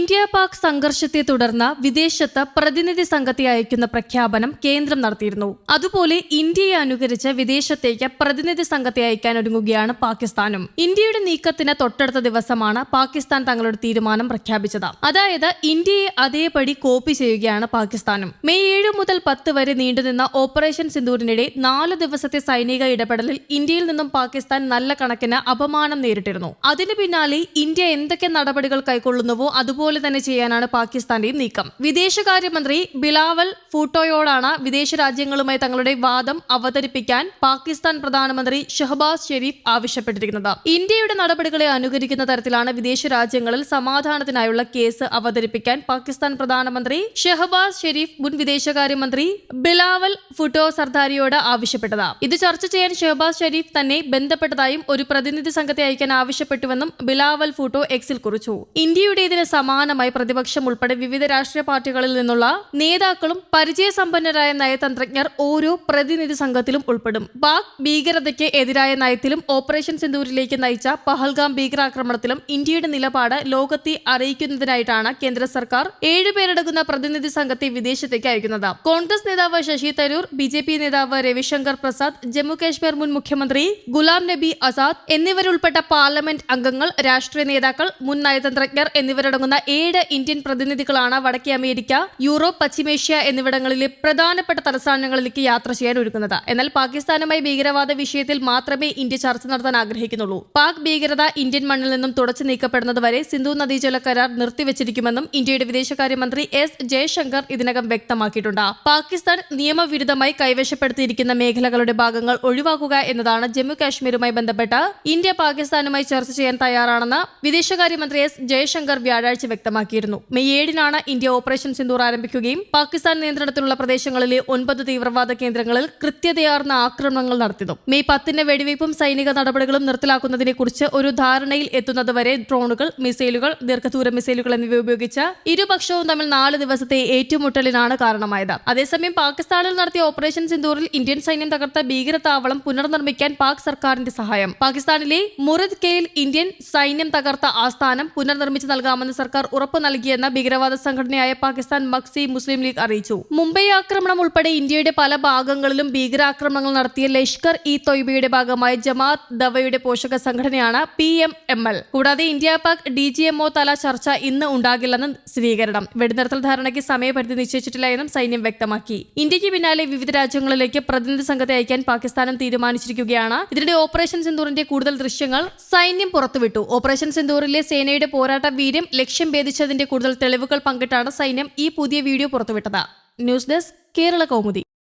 India Pak സംഘർഷത്തെ തുടർന്ന് വിദേശത്ത് പ്രതിനിധി സംഘത്തെ അയക്കുന്ന പ്രഖ്യാപനം കേന്ദ്രം നടത്തിയിരുന്നു. അതുപോലെ ഇന്ത്യയെ അനുകരിച്ച് വിദേശത്തേക്ക് പ്രതിനിധി സംഘത്തെ അയക്കാൻ ഒരുങ്ങുകയാണ് പാകിസ്ഥാനും. ഇന്ത്യയുടെ നീക്കത്തിന് തൊട്ടടുത്ത ദിവസമാണ് പാകിസ്ഥാൻ തങ്ങളുടെ തീരുമാനം പ്രഖ്യാപിച്ചത്. അതായത് ഇന്ത്യയെ അതേപടി കോപ്പി ചെയ്യുകയാണ് പാകിസ്ഥാനും. മെയ് ഏഴ് മുതൽ പത്ത് വരെ നീണ്ടുനിന്ന ഓപ്പറേഷൻ സിന്ദൂരിനിടെ നാല് ദിവസത്തെ സൈനിക ഇടപെടലിൽ ഇന്ത്യയിൽ നിന്നും പാകിസ്ഥാൻ നല്ല കണക്കിന് അപമാനം നേരിട്ടിരുന്നു. അതിനു പിന്നാലെ ഇന്ത്യ എന്തൊക്കെ നടപടികൾ കൈക്കൊള്ളുന്നുവോ അതുപോലെ തന്നെ ചെയ്യാനാണ് പാകിസ്ഥാന്റെയും നീക്കം. വിദേശകാര്യമന്ത്രി ബിലാവൽ ഫൂട്ടോയോടാണ് വിദേശ രാജ്യങ്ങളുമായി തങ്ങളുടെ വാദം അവതരിപ്പിക്കാൻ പാകിസ്ഥാൻ പ്രധാനമന്ത്രി ഷഹബാസ് ഷെരീഫ് ആവശ്യപ്പെട്ടിരിക്കുന്നത്. ഇന്ത്യയുടെ നടപടികളെ അനുകരിക്കുന്ന തരത്തിലാണ് വിദേശ രാജ്യങ്ങളിൽ സമാധാനത്തിനായുള്ള കേസ് അവതരിപ്പിക്കാൻ പാകിസ്ഥാൻ പ്രധാനമന്ത്രി ഷെഹബാസ് ഷെരീഫ് മുൻ വിദേശകാര്യമന്ത്രി ബിലാവൽ ഫുട്ടോ സർദാരിയോട് ആവശ്യപ്പെട്ടത്. ഇത് ചർച്ച ചെയ്യാൻ ഷെഹബാസ് ഷെരീഫ് തന്നെ ബന്ധപ്പെട്ടതായും ഒരു പ്രതിനിധി സംഘത്തെ അയക്കാൻ ആവശ്യപ്പെട്ടുവെന്നും ബിലാവൽ ഫുട്ടോ എക്സിൽ കുറിച്ചു. ഇന്ത്യയുടെ ഇതിന് സമാനമായി പ്രതിപക്ഷം ഉൾപ്പെടെ വിവിധ രാഷ്ട്രീയ പാർട്ടികളിൽ നിന്നുള്ള നേതാക്കളും പരിചയസമ്പന്നരായ നയതന്ത്രജ്ഞർ ഓരോ പ്രതിനിധി സംഘത്തിലും ഉൾപ്പെടും. പാക് ഭീകരതയ്ക്ക് എതിരായ നയത്തിലും ഓപ്പറേഷൻ സിന്ദൂരിലേക്ക് നയിച്ച പഹൽഗാം ഭീകരാക്രമണത്തിലും ഇന്ത്യയുടെ നിലപാട് ലോകത്തെ അറിയിക്കുന്നതിനായിട്ടാണ് കേന്ദ്ര സർക്കാർ ഏഴുപേരടങ്ങുന്ന പ്രതിനിധി സംഘത്തെ വിദേശത്തേക്ക് അയക്കുന്നത്. കോൺഗ്രസ് നേതാവ് Shashi Tharoor B J P നേതാവ് രവിശങ്കർ പ്രസാദ് ജമ്മു കാശ്മീർ മുൻ മുഖ്യമന്ത്രി ഗുലാം നബി ആസാദ് എന്നിവരുൾപ്പെട്ട പാർലമെന്റ് അംഗങ്ങൾ രാഷ്ട്രീയ നേതാക്കൾ മുൻ നയതന്ത്രജ്ഞർ എന്നിവരടങ്ങുന്ന ഏഴ് ഇന്ത്യൻ പ്രതിനിധികളാണ് വടക്കേ അമേരിക്ക യൂറോപ്പ് പശ്ചിമേഷ്യ എന്നിവിടങ്ങളിലെ പ്രധാനപ്പെട്ട തലസ്ഥാനങ്ങളിലേക്ക് യാത്ര ചെയ്യാൻ ഒരുക്കുന്നത്. എന്നാൽ പാകിസ്ഥാനുമായി ഭീകരവാദ വിഷയത്തിൽ മാത്രമേ ഇന്ത്യ ചർച്ച നടത്താൻ ആഗ്രഹിക്കുന്നുള്ളൂ. പാക് ഭീകരത ഇന്ത്യൻ മണ്ണിൽ നിന്നും തുടച്ചു നീക്കപ്പെടുന്നതുവരെ സിന്ധു നദീജല കരാർ നിർത്തിവച്ചിരിക്കുമെന്നും ഇന്ത്യയുടെ വിദേശകാര്യമന്ത്രി എസ്. ജയശങ്കർ ഇതിനകം വ്യക്തമാക്കിയിട്ടുണ്ട്. പാകിസ്ഥാൻ നിയമവിരുദ്ധമായി കൈവശപ്പെടുത്തിയിരിക്കുന്ന മേഖലകളുടെ ഭാഗങ്ങൾ ഒഴിവാക്കുക എന്നതാണ് ജമ്മു കാശ്മീരുമായി ബന്ധപ്പെട്ട് ഇന്ത്യ പാകിസ്ഥാനുമായി ചർച്ച ചെയ്യാൻ തയ്യാറാണെന്ന് വിദേശകാര്യമന്ത്രി എസ്. ജയശങ്കർ വ്യാഴാഴ്ച വ്യക്തമാക്കിയിരുന്നു. മെയ് ഏഴിനാണ് ഇന്ത്യ ഓപ്പറേഷൻ സിന്ദൂർ ആരംഭിക്കുകയും പാകിസ്ഥാൻ നിയന്ത്രണത്തിലുള്ള പ്രദേശങ്ങളിലെ ഒൻപത് തീവ്രവാദ കേന്ദ്രങ്ങളിൽ കൃത്യതയാർന്ന ആക്രമണങ്ങൾ നടത്തിയതും. മെയ് പത്തിന് വെടിവയ്പും സൈനിക നടപടികളും നിർത്തലാക്കുന്നതിനെക്കുറിച്ച് ഒരു ധാരണയിൽ എത്തുന്നതുവരെ ഡ്രോണുകൾ മിസൈലുകൾ ദീർഘദൂര മിസൈലുകൾ എന്നിവ ഉപയോഗിച്ച് ഇരുപക്ഷവും തമ്മിൽ നാല് ദിവസത്തെ ഏറ്റുമുട്ടലിനാണ് കാരണമായത്. അതേസമയം പാകിസ്ഥാനിൽ നടത്തിയ ഓപ്പറേഷൻ സിന്ദൂറിൽ ഇന്ത്യൻ സൈന്യം തകർത്ത ഭീകരതാവളം പുനർനിർമ്മിക്കാൻ പാക് സർക്കാരിന്റെ സഹായം. പാകിസ്ഥാനിലെ മുറിദ് കെയിൽ ഇന്ത്യൻ സൈന്യം തകർത്ത ആസ്ഥാനം പുനർനിർമ്മിച്ചു നൽകാമെന്ന് സർക്കാർ ഉറപ്പു നൽകിയെന്ന ഭീകരവാദ സംഘടനയായ പാകിസ്ഥാൻ മക്സി മുസ്ലിം ലീഗ് അറിയിച്ചു. മുംബൈ ആക്രമണം ഉൾപ്പെടെ ഇന്ത്യയുടെ പല ഭാഗങ്ങളിലും ഭീകരാക്രമണങ്ങൾ നടത്തിയ ലഷ്കർ ഇ തൊയ്ബയുടെ ഭാഗമായ ജമാഅത്ത് ദവയുടെ പോഷക സംഘടനയാണ് പി എം എം എൽ. കൂടാതെ India Pak D G MO തല ചർച്ച ഇന്ന് ഉണ്ടാകില്ലെന്ന് സ്ഥിരീകരണം. വെടിനിർത്തൽ ധാരണയ്ക്ക് സമയപരിധി നിശ്ചയിച്ചിട്ടില്ല എന്നും സൈന്യം വ്യക്തമാക്കി. ഇന്ത്യയ്ക്ക് പിന്നാലെ വിവിധ രാജ്യങ്ങളിലേക്ക് പ്രതിനിധി സംഘത്തെ അയക്കാൻ പാകിസ്ഥാനും തീരുമാനിച്ചിരിക്കുകയാണ്. ഇതിനിടെ ഓപ്പറേഷൻ സിന്ദൂറിന്റെ കൂടുതൽ ദൃശ്യങ്ങൾ സൈന്യം പുറത്തുവിട്ടു. ഓപ്പറേഷൻ സിന്ദൂറിലെ സേനയുടെ പോരാട്ട വീര്യം ലക്ഷ്യം ഭേദിച്ചതിന്റെ കൂടുതൽ തെളിവുകൾ പങ്കിട്ടാണ് സൈന്യം ഈ പുതിയ വീഡിയോ പുറത്തുവിട്ടത്. News desk Kerala Kaumudi.